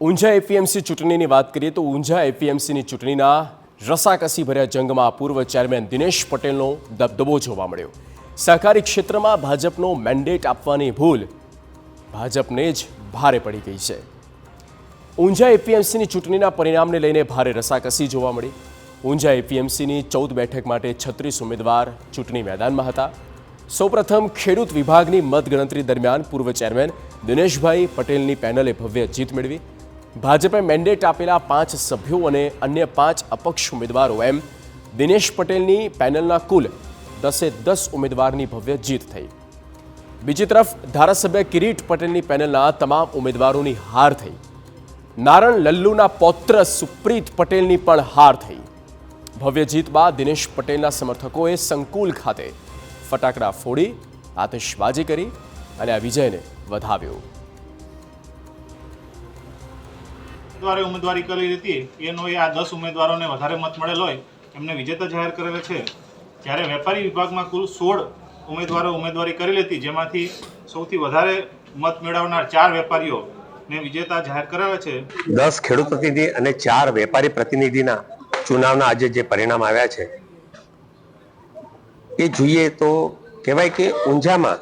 Unjha APMC ચૂંટણીની વાત કરીએ તો ઊંઝા એપીએમસીની ચૂંટણીના રસાકસી ભર્યા જંગમાં પૂર્વ ચેરમેન દિનેશ પટેલનો દબદબો જોવા મળ્યો. સહકારી ક્ષેત્રમાં ભાજપનો મેન્ડેટ આપવાની ભૂલ ભાજપને જ ભારે પડી ગઈ છે. ઊંઝા એપીએમસીની ચૂંટણીના પરિણામને લઈને ભારે રસાકસી જોવા મળી. ઊંઝા એપીએમસીની ચૌદ બેઠક માટે છત્રીસ ઉમેદવાર ચૂંટણી મેદાનમાં હતા. સૌપ્રથમ ખેડૂત વિભાગની મતગણતરી દરમિયાન પૂર્વ ચેરમેન દિનેશભાઈ પટેલની પેનલે ભવ્ય જીત મેળવી. ભાજપે મેન્ડેટ આપેલા પાંચ સભ્યો અને અન્ય પાંચ અપક્ષ ઉમેદવારો એમ દિનેશ પટેલની પેનલના કુલ દસે દસ ઉમેદવારની ભવ્ય જીત થઈ. બીજી તરફ ધારાસભ્ય કિરીટ પટેલની પેનલના તમામ ઉમેદવારોની હાર થઈ. નારણ લલ્લુના પૌત્ર સુપ્રીત પટેલની પણ હાર થઈ. ભવ્ય જીત બાદ દિનેશ પટેલના સમર્થકોએ સંકુલ ખાતે ફટાકડા ફોડી, આતશબાજી કરી અને આ વિજયને વધાવ્યો. ઉમેદવારે ઉમેદવારી કરી હતી, એનો એ આ દસ ઉમેદવારોને વધારે મત મળેલ હોય, એમને વિજેતા જાહેર કરેલા છે. જ્યારે વેપારી વિભાગમાં કુલ સોળ ઉમેદવારો ઉમેદવારી કરેલી હતી જેમાંથી સૌથી વધારે મત મેળવનાર ચાર વેપારીઓને વિજેતા જાહેર કરેલા છે. દસ ખેડૂત પ્રતિનિધિ અને ચાર વેપારી પ્રતિનિધિના ચુનાવના આજે જે પરિણામ આવ્યા છે, એ જોઈએ તો કહેવાય કે ઊંઝામાં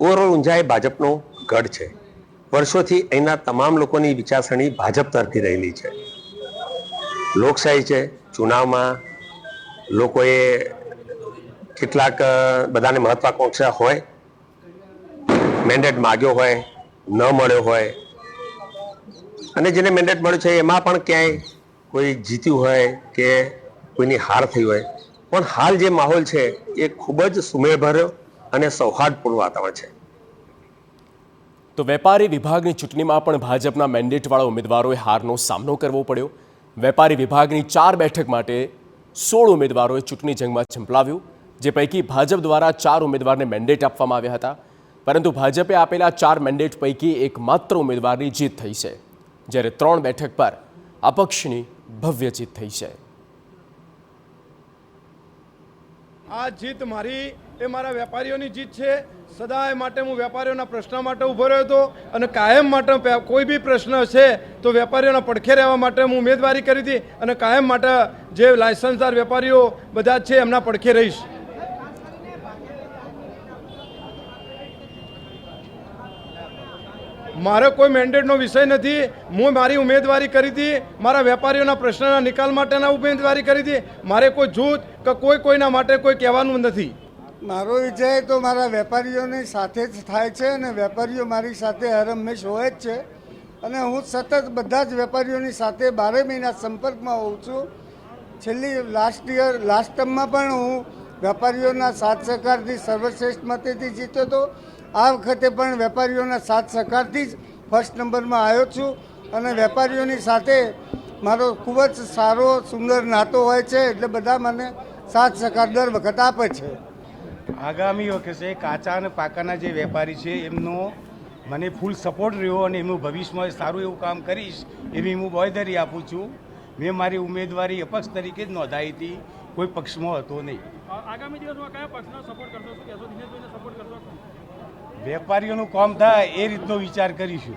ઓવરઓલ ઊંઝા એ ભાજપનો ગઢ છે. વર્ષોથી અહીંના તમામ લોકોની વિચારસરણી ભાજપ તરફી રહેલી છે. લોકશાહી છે ચુનાવમાં લોકોએ કેટલાક બધાને મહત્વાકાંક્ષા હોય મેન્ડેટ માગ્યો હોય, ન મળ્યો હોય, અને જેને મેન્ડેટ મળ્યું છે એમાં પણ ક્યાંય કોઈ જીત્યું હોય કે કોઈની હાર થઈ હોય, પણ હાલ જે માહોલ છે એ ખૂબ જ સુમેળભર્યો અને સૌહાર્દપૂર્ણ વાતાવરણ છે. તો વેપારી વિભાગની ચૂંટણીમાં પણ ભાજપના મેન્ડેટવાળા ઉમેદવારોએ હારનો સામનો કરવો પડ્યો. વેપારી વિભાગની ચાર બેઠક માટે સોળ ઉમેદવારોએ ચૂંટણી જંગમાં ઝંપલાવ્યું, જે પૈકી ભાજપ દ્વારા ચાર ઉમેદવારને મેન્ડેટ આપવામાં આવ્યા હતા. પરંતુ ભાજપે આપેલા ચાર મેન્ડેટ પૈકી એકમાત્ર ઉમેદવારની જીત થઈ છે, જ્યારે ત્રણ બેઠક પર અપક્ષની ભવ્ય જીત થઈ છે. આ જીત મારી એ મારા વેપારીઓની જીત છે. સદાય માટે હું વેપારીઓના પ્રશ્ન માટે ઊભો રહ્યો હતો અને કાયમ માટે કોઈ બી પ્રશ્ન છે તો વેપારીઓના પડખે રહેવા માટે હું ઉમેદવારી કરી હતી અને કાયમ માટે જે લાયસન્સદાર વેપારીઓ બધા છે એમના પડખે રહીશ. મારે કોઈ મેન્ડેટનો વિષય નથી. હું મારી ઉમેદવારી કરી હતી. મારા વેપારીઓના પ્રશ્નના નિકાલ માટેના ઉમેદવારી કરી હતી. મારે કોઈ જૂથ કે કોઈ કોઈના માટે કોઈ કહેવાનું નથી. મારો વિજય તો મારા વેપારીઓની સાથે જ થાય છે અને વેપારીઓ મારી સાથે હરહંમેશ હોય જ છે. અને હું સતત બધા જ વેપારીઓની સાથે બારે મહિના સંપર્કમાં હોઉં છું. છેલ્લી લાસ્ટ યર લાસ્ટ ટર્મમાં પણ હું વેપારીઓના સાથ સહકારથી સર્વશ્રેષ્ઠ મતેથી જીત્યો હતો. આ વખતે પણ વેપારીઓના સાથ સહકારથી જ ફર્સ્ટ નંબરમાં આવ્યો છું. અને વેપારીઓની સાથે મારો ખૂબ જ સારો, સુંદર નાતો હોય છે એટલે બધા મને સાથ સહકાર દર વખત આપે છે. આગામી વખતે કાચા અને પાકાના જે વેપારી છે એમનો મને ફૂલ સપોર્ટ રહ્યો અને એમનું ભવિષ્યમાં સારું એવું કામ કરીશ એવી હું બોયદરી આપું છું. મેં મારી ઉમેદવારી અપક્ષ તરીકે જ નોંધાવી હતી કોઈ પક્ષમાં હતો નહીં. આગામી દિવસમાં કયા પક્ષનો સપોર્ટ કરશો? શું કહેશો? દિનેશભાઈને સપોર્ટ કરશો? વેપારીઓનું કામ થાય એ રીતનો વિચાર કરીશું.